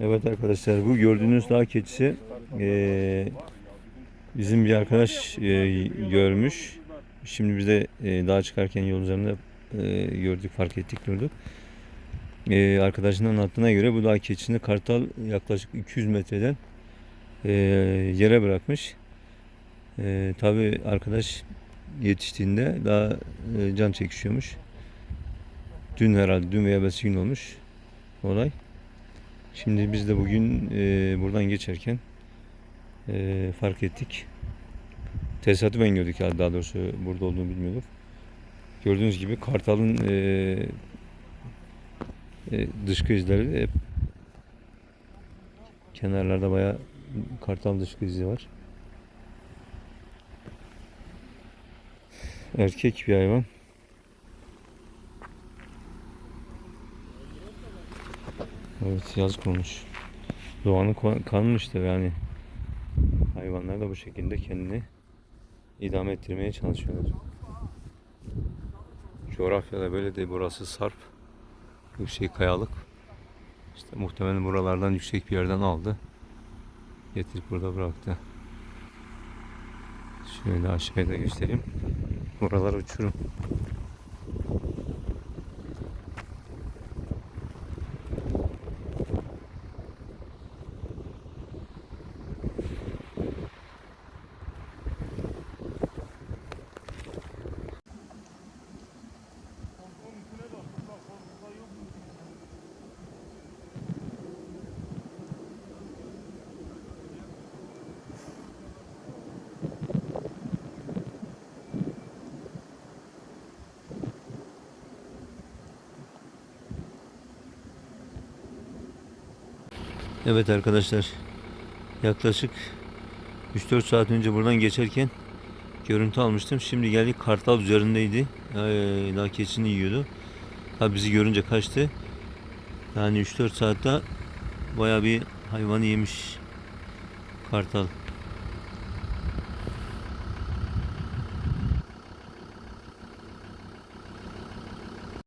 Evet arkadaşlar bu gördüğünüz dağ keçisi eee, bizim bir arkadaş eee, görmüş. Şimdi biz de eee, dağa çıkarken yol üzerinde eee, gördük fark ettik durduk. Eee arkadaşının anlattığına göre bu dağ keçisini kartal yaklaşık 200 metreden eee, yere bırakmış. Eee Tabi arkadaş yetiştiğinde daha eee, can çekişiyormuş. Dün herhalde dün veya evvelsi gün olmuş olay. Şimdi biz de bugün e, buradan geçerken e, fark ettik. Tesadüfen gördük ya daha doğrusu burada olduğunu bilmiyorduk. Gördüğünüz gibi kartalın e, e, dışkı izleri hep kenarlarda bayağı kartal dışkı izi var. Erkek bir hayvan. Evet yazık olmuş. Doğanın kan- kanunu işte yani. Hayvanlar da bu şekilde kendini idame ettirmeye çalışıyorlar. Coğrafyada böyle de burası sarp. Yüksek kayalık. İşte muhtemelen buralardan yüksek bir yerden aldı. Getirip burada bıraktı. Şöyle aşağıya da göstereyim. Buralar uçurum. Evet arkadaşlar yaklaşık 3-4 saat önce buradan geçerken görüntü almıştım. Şimdi geldik kartal üzerindeydi. Ee, daha keçini yiyordu. Tabi bizi görünce kaçtı. Yani 3-4 saatte baya bir hayvanı yemiş kartal.